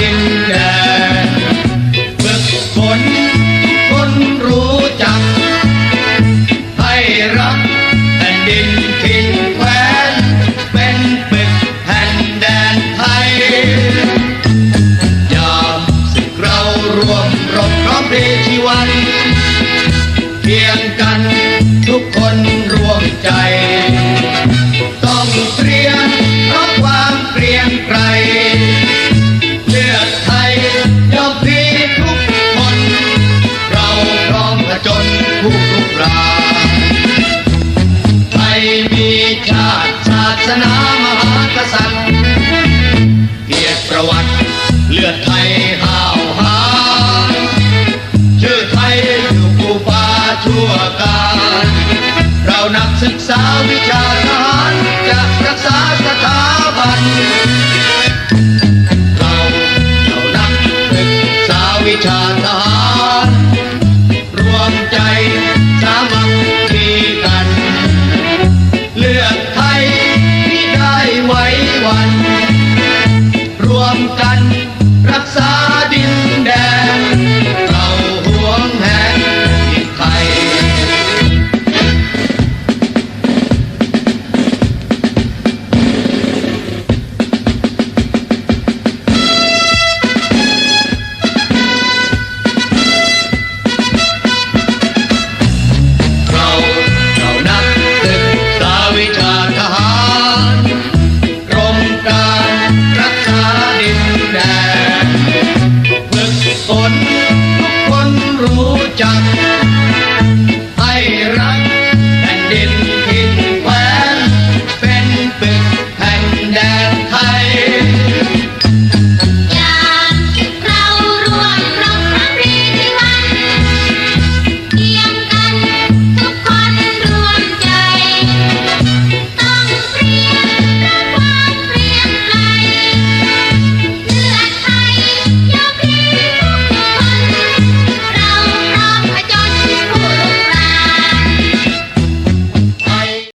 in ราไทมีชาติศาสนามหากษัตเกียรติประวัติเลือดไทยห้าวหาชื่อไทยอยู่กูฟ้าชั่วการ เรานักศึกษาวิชาทารจะรักษาสถาบันเราเรานักศึกษาวิชา น